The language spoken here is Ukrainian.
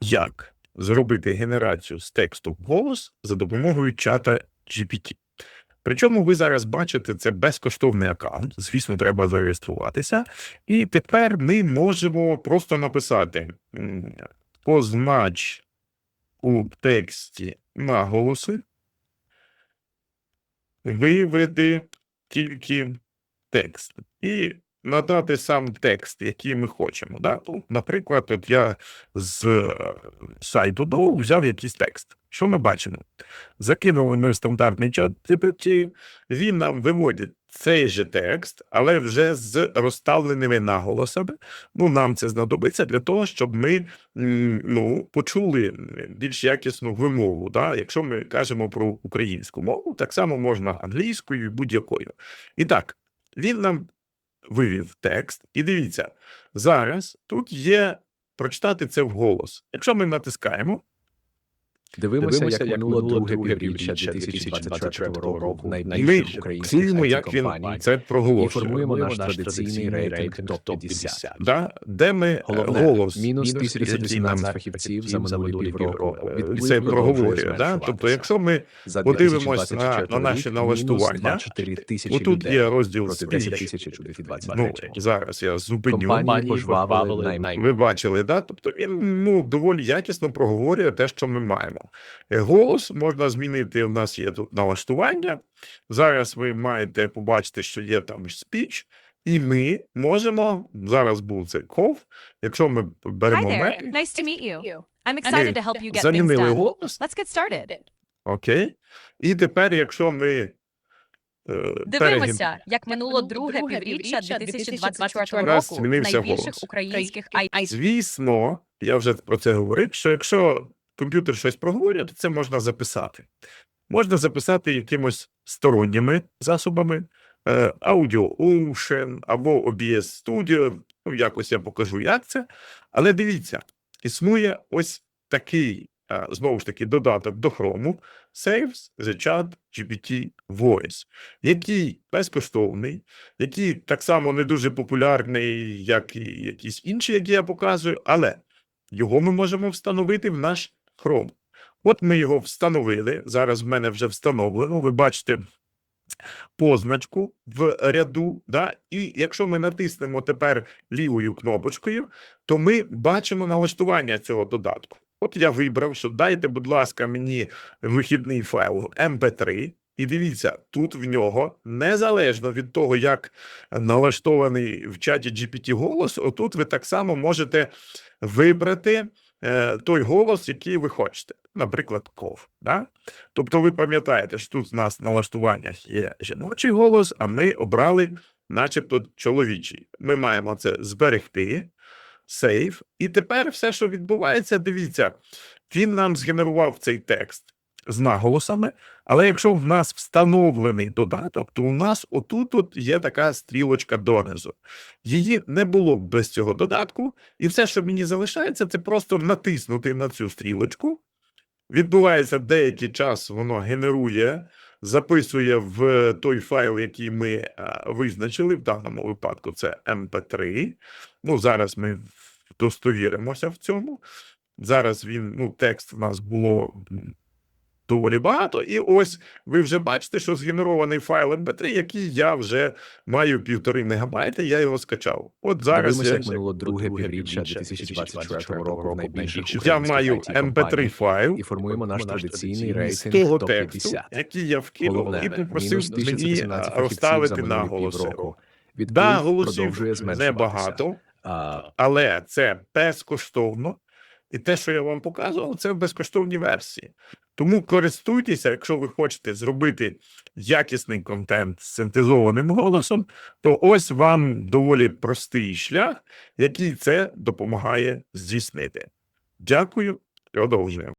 як зробити генерацію з тексту в голос за допомогою чата GPT. Причому ви зараз бачите, це безкоштовний аккаунт. Звісно, треба зареєструватися. І тепер ми можемо просто написати познач у тексті наголоси, виведи тільки текст. І надати сам текст, який ми хочемо. Да? Ну, наприклад, от я з е, сайту DO взяв якийсь текст. Що ми бачимо? Закинули ми в стандартний чат GPT, він нам виводить цей же текст, але вже з розставленими наголосами. Ну, нам це знадобиться для того, щоб ми ну, почули більш якісну вимову. Да? Якщо ми кажемо про українську мову, так само можна англійською і будь-якою. І так, він нам вивів текст, і дивіться, зараз тут є прочитати це вголос. Якщо ми натискаємо, Дивимося, як минуло друге півріччя 2024 року найбільших українських як він це і формуємо наш традиційний рейтинг топ-50. Да? Де ми е, Головне, голос мінус який 1018 фахівців за минулі півроку. е, Це проговорює. Да? Тобто, якщо ми За подивимось на- на наші налаштування, мінус 24 тисячі отут є розділ проти 10 тисяч у Ну, зараз я зупиню. Ви бачили, да? Тобто він ну, доволі якісно проговорює те, що ми маємо. Е, Голос можна змінити. У нас є тут налаштування. Зараз ви маєте побачити, що є там спіч, і ми можемо. Зараз був цей ков. Якщо ми беремо there. Nice to meet you. I'm excited to help you get things замінили done. голос. Let's get started. Окей. І тепер, якщо ми е, Дивимося, як минуло друге півріччя 2024 року змінився найбільших українських IT Звісно, я вже про це говорив, що якщо комп'ютер щось проговорює, то це можна записати. Можна записати якимось сторонніми засобами, е, Audio Ocean або OBS Studio, ну, якось я покажу, як це. Але дивіться, існує ось такий, е, знову ж таки, додаток до Chrome, Saves the Chat GPT Voice, який безкоштовний, який так само не дуже популярний, як і якісь інші, які я показую, але його ми можемо встановити в наш Chrome. От ми його встановили. Зараз в мене вже встановлено. Ви бачите позначку в ряду. Да? І якщо ми натиснемо тепер лівою кнопочкою, то ми бачимо налаштування цього додатку. От я вибрав, що дайте, будь ласка, мені вихідний файл MP3. І дивіться, тут в нього, незалежно від того, як налаштований в чаті GPT голос, отут ви так само можете вибрати той голос, який ви хочете. Наприклад, ков. Да? Тобто ви пам'ятаєте, що тут в нас налаштування є жіночий голос, а ми обрали начебто чоловічий. Ми маємо це зберегти, сейв. І тепер все, що відбувається, дивіться, він нам згенерував цей текст з наголосами, але якщо в нас встановлений додаток, то у нас отут от є така стрілочка донизу. Її не було б без цього додатку, і все, що мені залишається, це просто натиснути на цю стрілочку. Відбувається деякий час, воно генерує, записує в той файл, який ми визначили. В даному випадку це MP3. Ну, зараз ми достовіримося в цьому. Зараз він, ну, текст в нас було доволі багато. І ось ви вже бачите, що згенерований файл MP3, який я вже маю півтори мегабайта, я його скачав. От зараз Дивимося, я, як минуло друге півріччя 2024 року найбільших я маю IT-компаній MP3 файл і формуємо наш традиційний з того тексту, який я вкинув, і попросив мені 1018 а, фахівців розставити наголоси. Да, голосів небагато, але це безкоштовно. І те, що я вам показував, це в безкоштовній версії. Тому користуйтеся, якщо ви хочете зробити якісний контент з синтезованим голосом, то ось вам доволі простий шлях, який це допомагає здійснити. Дякую, продовжуємо.